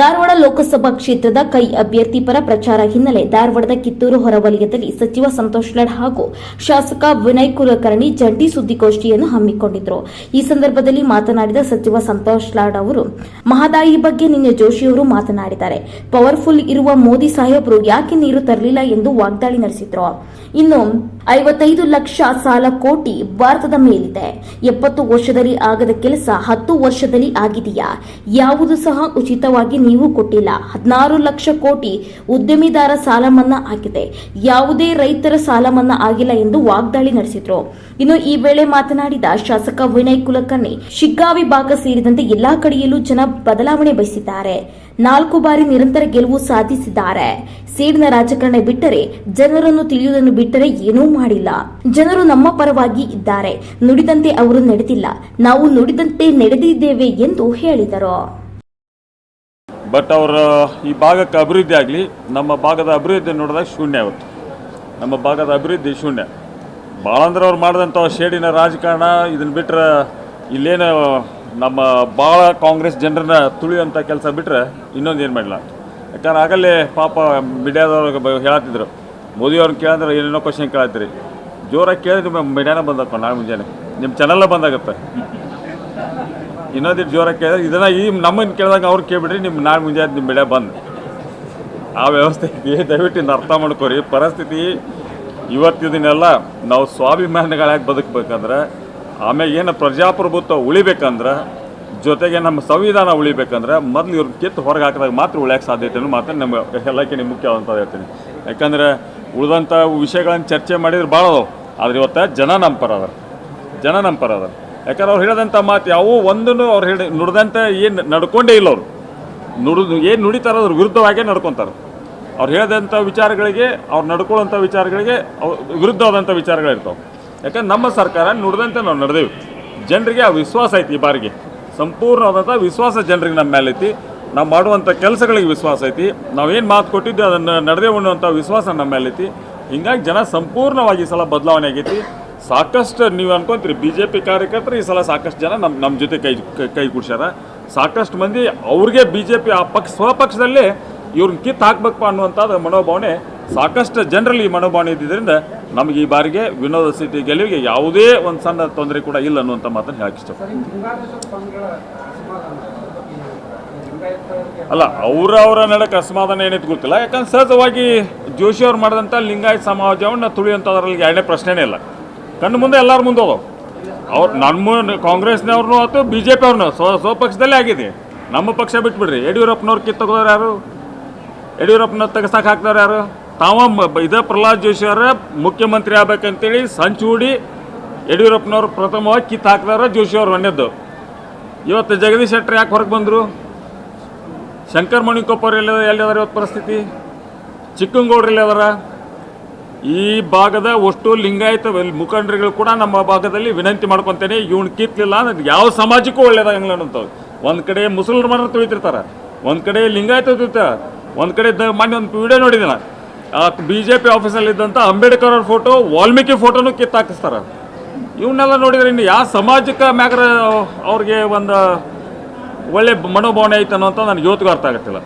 ಧಾರವಾಡ ಲೋಕಸಭಾ ಕ್ಷೇತ್ರದ ಕೈ ಅಭ್ಯರ್ಥಿ ಪರ ಪ್ರಚಾರ ಹಿನ್ನೆಲೆ ಧಾರವಾಡದ ಕಿತ್ತೂರು ಹೊರವಲಯದಲ್ಲಿ ಸಚಿವ ಸಂತೋಷ್ ಲಾಡ್ ಹಾಗೂ ಶಾಸಕ ವಿನಯ್ ಕುಲಕರ್ಣಿ ಜಂಟಿ ಸುದ್ದಿಗೋಷ್ಠಿಯನ್ನು ಹಮ್ಮಿಕೊಂಡಿದ್ದರು ಈ ಸಂದರ್ಭದಲ್ಲಿ ಮಾತನಾಡಿದ ಸಚಿವ ಸಂತೋಷ್ ಲಾಡ್ ಅವರು, ಮಹದಾಯಿ ಬಗ್ಗೆ ನಿನ್ನೆ ಜೋಶಿಯವರು ಮಾತನಾಡಿದ್ದಾರೆ. ಪವರ್ಫುಲ್ ಇರುವ ಮೋದಿ ಸಾಹೇಬರು ಯಾಕೆ ನೀರು ತರಲಿಲ್ಲ ಎಂದು ವಾಗ್ದಾಳಿ ನಡೆಸಿದ್ರು. ಇನ್ನು ಐವತ್ತೈದು ಲಕ್ಷ ಸಾಲ ಕೋಟಿ ಭಾರತದ ಮೇಲಿದೆ. ಎಪ್ಪತ್ತು ವರ್ಷದಲ್ಲಿ ಆಗದ ಕೆಲಸ ಹತ್ತು ವರ್ಷದಲ್ಲಿ ಆಗಿದೆಯಾ? ಯಾವುದು ಸಹ ಉಚಿತವಾಗಿ ನೀವು ಕೊಟ್ಟಿಲ್ಲ. ಹದಿನಾರು ಲಕ್ಷ ಕೋಟಿ ಉದ್ಯಮಿದಾರ ಸಾಲ ಮನ್ನಾ ಆಗಿದೆ. ಯಾವುದೇ ರೈತರ ಸಾಲ ಮನ್ನಾ ಆಗಿಲ್ಲ ಎಂದು ವಾಗ್ದಾಳಿ ನಡೆಸಿದ್ರು. ಇನ್ನು ಈ ವೇಳೆ ಮಾತನಾಡಿದ ಶಾಸಕ ವಿನಯ್ ಕುಲಕರ್ಣಿ, ಶಿಗ್ಗಾವಿ ಭಾಗ ಸೇರಿದಂತೆ ಎಲ್ಲಾ ಕಡೆಯಲ್ಲೂ ಜನ ಬದಲಾವಣೆ ಬಯಸಿದ್ದಾರೆ. ನಾಲ್ಕು ಬಾರಿ ನಿರಂತರ ಗೆಲುವು ಸಾಧಿಸಿದ್ದಾರೆ. ಸೇಡಿನ ರಾಜಕಾರಣ ಬಿಟ್ಟರೆ ಜನರನ್ನು ತಿಳಿಯುವುದನ್ನು ಬಿಟ್ಟರೆ ಏನೂ ಮಾಡಿಲ್ಲ. ಜನರು ನಮ್ಮ ಪರವಾಗಿ ಇದ್ದಾರೆ. ನುಡಿದಂತೆ ಅವರು ನಡೆದಿಲ್ಲ. ನಾವು ನುಡಿದಂತೆ ನಡೆದಿದ್ದೇವೆ ಎಂದು ಹೇಳಿದರು. ಬಟ್ ಅವರ ಈ ಭಾಗಕ್ಕೆ ಅಭಿವೃದ್ಧಿ ಆಗಲಿ, ನಮ್ಮ ಭಾಗದ ಅಭಿವೃದ್ಧಿ ನೋಡಿದಾಗ ಶೂನ್ಯ ಇವತ್ತು ನಮ್ಮ ಭಾಗದ ಅಭಿವೃದ್ಧಿ ಶೂನ್ಯ. ಭಾಳ ಅಂದ್ರೆ ಅವ್ರು ಮಾಡಿದಂಥ ಶೇಡಿನ ರಾಜಕಾರಣ ಇದನ್ನು ಬಿಟ್ಟರೆ ಇಲ್ಲೇನು ನಮ್ಮ ಭಾಳ ಕಾಂಗ್ರೆಸ್ ಜನರನ್ನ ತುಳಿಯುವಂಥ ಕೆಲಸ ಬಿಟ್ಟರೆ ಇನ್ನೊಂದು ಏನು ಮಾಡಿಲ್ಲ ಯಾಕಂದ್ರೆ ಆಗಲೇ ಪಾಪ ಮೀಡಿಯಾದವ್ರಿಗೆ ಹೇಳತ್ತಿದ್ರು. ಮೋದಿಯವ್ರನ್ನ ಕೇಳಿದ್ರೆ ಏನೇನೋ ಕ್ವಶನ್ ಕೇಳತ್ತೀರಿ. ಜೋರಾಗಿ ಕೇಳಿದ್ರೆ ನಿಮ್ಮ ಮೀಡಿಯಾನ ಬಂದಪ್ಪ ನಾಳೆ ಮುಂಜಾನೆ. ನಿಮ್ಮ ಚಾನಲ್ಲ ಬಂದಾಗತ್ತೆ. ಇನ್ನೊಂದಿಟ್ಟು ಜೋರಾಗಿ ಕೇಳಿದ್ರೆ ಇದನ್ನು ಈ ನಮ್ಮನ್ನು ಕೇಳಿದಾಗ ಅವ್ರು ಕೇಳಿಬಿಡ್ರಿ ನಿಮ್ಮ ನಾಳೆ ಮುಂಜಾನೆ ನಿಮ್ಮ ಮೀಡಿಯಾ ಬಂದು. ಆ ವ್ಯವಸ್ಥೆ ಇದೆ. ದಯವಿಟ್ಟು ಇನ್ನು ಅರ್ಥ ಮಾಡ್ಕೊರಿ. ಪರಿಸ್ಥಿತಿ ಇವತ್ತಿದನ್ನೆಲ್ಲ ನಾವು ಸ್ವಾಭಿಮಾನಿಗಳಾಗಿ ಬದುಕಬೇಕಂದ್ರೆ, ಆಮೇಲೆ ಏನು ಪ್ರಜಾಪ್ರಭುತ್ವ ಉಳಿಬೇಕಂದ್ರೆ, ಜೊತೆಗೆ ನಮ್ಮ ಸಂವಿಧಾನ ಉಳಿಬೇಕಂದ್ರೆ ಮೊದಲು ಇವ್ರ ಕಿತ್ತು ಹೊರಗೆ ಹಾಕಿದಾಗ ಮಾತ್ರ ಉಳಿಯೋಕ್ಕೆ ಸಾಧ್ಯತೆಯನ್ನು ಮಾತ್ರ ನಮ್ಮ ನಿಮ್ಮ ಮುಖ್ಯವಂತ ಹೇಳ್ತೀನಿ. ಯಾಕಂದ್ರೆ ಉಳಿದಂಥ ವಿಷಯಗಳನ್ನು ಚರ್ಚೆ ಮಾಡಿದ್ರೆ ಭಾಳ ಅದಾವೆ. ಆದ್ರೆ ಇವತ್ತು ಜನ ಪರ ಅದಾರ. ಜನ ಯಾಕಂದ್ರೆ ಅವ್ರು ಹೇಳಿದಂಥ ಮಾತು ಯಾವೂ ಒಂದನ್ನು ಅವ್ರು ಹೇಳಿ ನುಡಿದಂಥ ಏನು ನಡ್ಕೊಂಡೇ ಇಲ್ಲ ಅವರು. ನುಡಿದು ಏನು ನುಡಿತಾರೋ ಅದ್ರ ವಿರುದ್ಧವಾಗೇ ನಡ್ಕೊತಾರೆ. ಅವ್ರು ಹೇಳಿದಂಥ ವಿಚಾರಗಳಿಗೆ, ಅವ್ರು ನಡ್ಕೊಳ್ಳೋಂಥ ವಿಚಾರಗಳಿಗೆ ಅವ್ರು ವಿರುದ್ಧವಾದಂಥ ವಿಚಾರಗಳಿರ್ತಾವೆ ಯಾಕಂದ್ರೆ ನಮ್ಮ ಸರ್ಕಾರ ನುಡಿದಂತೆ ನಾವು ನಡೆದೇವೆ. ಜನರಿಗೆ ಆ ವಿಶ್ವಾಸ ಐತಿ ಈ ಬಾರಿಗೆ. ಸಂಪೂರ್ಣವಾದಂಥ ವಿಶ್ವಾಸ ಜನರಿಗೆ ನಮ್ಮ ಮೇಲೆ ಐತಿ. ನಾವು ಮಾಡುವಂಥ ಕೆಲಸಗಳಿಗೆ ವಿಶ್ವಾಸ ಐತಿ. ನಾವೇನು ಮಾತು ಕೊಟ್ಟಿದ್ದೆ ಅದನ್ನು ನಡೆದೇ ಉಣ್ಣುವಂಥ ವಿಶ್ವಾಸ ನಮ್ಮ ಮೇಲೆ ಐತಿ ಹಿಂಗಾಗಿ ಜನ ಸಂಪೂರ್ಣವಾಗಿ ಈ ಸಲ ಬದಲಾವಣೆ ಆಗೈತಿ. ಸಾಕಷ್ಟು ನೀವು ಅನ್ಕೊಂತೀರಿ ಬಿ ಜೆ ಪಿ ಕಾರ್ಯಕರ್ತರು ಈ ಸಲ ಸಾಕಷ್ಟು ಜನ ನಮ್ಮ ನಮ್ಮ ಜೊತೆ ಕೈ ಕೈ- ಕುಡ್ಸ್ಯಾರ. ಸಾಕಷ್ಟು ಮಂದಿ ಅವ್ರಿಗೆ ಬಿ ಜೆ ಪಿ ಆ ಪಕ್ಷ ಸ್ವಪಕ್ಷದಲ್ಲೇ ಇವ್ರನ್ನ ಕಿತ್ತು ಹಾಕ್ಬೇಕಪ್ಪ ಅನ್ನುವಂಥದ್ದು ಮನೋಭಾವನೆ ಸಾಕಷ್ಟು ಜನರಲ್ಲಿ ಈ ಮನೋಭಾವನೆ ಇದ್ದಿದ್ದರಿಂದ ನಮಗೆ ಈ ಬಾರಿಗೆ ವಿನೋದ ಸಿಟಿ ಗೆಲುವಿಗೆ ಯಾವುದೇ ಒಂದು ಸಣ್ಣ ತೊಂದರೆ ಕೂಡ ಇಲ್ಲ ಅನ್ನುವಂಥ ಮಾತನ್ನು ಹೇಳಕ್ಕೆ ಇಷ್ಟಪಡ್ತೀನಿ. ಅಲ್ಲ, ಅವರ ಅವರ ನಡಕ್ಕೆ ಅಸಮಾಧಾನ ಏನೈತೆ ಗೊತ್ತಿಲ್ಲ. ಯಾಕಂದ್ರೆ ಸಹಜವಾಗಿ ಜೋಶಿ ಅವ್ರು ಮಾಡಿದಂಥ ಲಿಂಗಾಯತ್ ಸಮಾಜವನ್ನು ತುಳಿಯುವಂಥದ್ರಲ್ಲಿ ಎರಡನೇ ಪ್ರಶ್ನೆನೇ ಇಲ್ಲ. ಕಣ್ಣು ಮುಂದೆ ಎಲ್ಲರ ಮುಂದೆ ಹೋದವು ಅವ್ರು ನಮ್ಮ ಕಾಂಗ್ರೆಸ್ನವ್ರನ್ನೂ ಆಯ್ತು ಬಿ ಜೆ ಪಿ ಅವ್ರನ್ನೂ ಸ್ವ ಸ್ವಪಕ್ಷದಲ್ಲೇ ಆಗಿದೆ ನಮ್ಮ ಪಕ್ಷ ಬಿಟ್ಬಿಡ್ರಿ. ಯಡಿಯೂರಪ್ಪನವ್ರು ತೆಗೆದವ್ರು ಯಾರು? ಯಡಿಯೂರಪ್ಪನ ತೆಗೆಸಕ್ಕೆ ಹಾಕ್ದವ್ರು ಯಾರು? ತಾವ ಇದೇ ಪ್ರಹ್ಲಾದ್ ಜೋಶಿ ಅವರ ಮುಖ್ಯಮಂತ್ರಿ ಆಗ್ಬೇಕಂತೇಳಿ ಸಂಚು ಹೂಡಿ ಯಡಿಯೂರಪ್ಪನವ್ರು ಪ್ರಥಮವಾಗಿ ಕಿತ್ತು ಹಾಕ್ತಾರೆ ಜೋಶಿ ಅವ್ರು ಒಂದೇದ್ದು ಇವತ್ತು ಜಗದೀಶ್ ಶೆಟ್ಟರ್ ಯಾಕೆ ಹೊರಗೆ ಬಂದರು? ಶಂಕರ್ ಮಣಿಕೊಪ್ಪರ್ ಎಲ್ಲ ಎಲ್ಲಿದಾರೆ ಇವತ್ತು ಪರಿಸ್ಥಿತಿ? ಚಿಕ್ಕಂಗೌಡ್ರಲ್ಲಿ ಅದಾರ ಈ ಭಾಗದ ಒಷ್ಟು ಲಿಂಗಾಯತ ಮುಖಂಡರುಗಳು ಕೂಡ ನಮ್ಮ ಭಾಗದಲ್ಲಿ ವಿನಂತಿ ಮಾಡ್ಕೊತೇನೆ, ಇವನು ಕಿತ್ತಲಿಲ್ಲ ಅಂದ್ರೆ ಯಾವ ಸಮಾಜಕ್ಕೂ ಒಳ್ಳೇದಾಗಲ್ಲ ಅನ್ನೋಂಥದ್ದು ಒಂದು ಕಡೆ ಮುಸಲ್ಮಾನರು ತುಳಿತಿರ್ತಾರೆ, ಒಂದು ಕಡೆ ಲಿಂಗಾಯತ ತುಳಿತಾರೆ, ಒಂದು ಕಡೆ ದ ಮೊನ್ನೆ ಒಂದು ವಿಡಿಯೋ ನೋಡಿದ್ದೀನಿ ಆ ಬಿ ಜೆ ಪಿ ಆಫೀಸಲ್ಲಿ ಇದ್ದಂಥ ಅಂಬೇಡ್ಕರ್ ಅವ್ರ ಫೋಟೋ, ವಾಲ್ಮೀಕಿ ಫೋಟೋನು ಕಿತ್ತಾಕಿಸ್ತಾರೆ. ಇವನ್ನೆಲ್ಲ ನೋಡಿದ್ರೆ ಇನ್ನು ಯಾವ ಸಮಾಜಕ್ಕೆ ಮ್ಯಾಗ್ರ ಅವ್ರಿಗೆ ಒಂದು ಒಳ್ಳೆ ಮನೋಭಾವನೆ ಐತೆ ಅನ್ನೋಂಥ ನನಗೆ ಇವತ್ತಿಗೂ ಅರ್ಥ ಆಗತ್ತಿಲ್ಲ.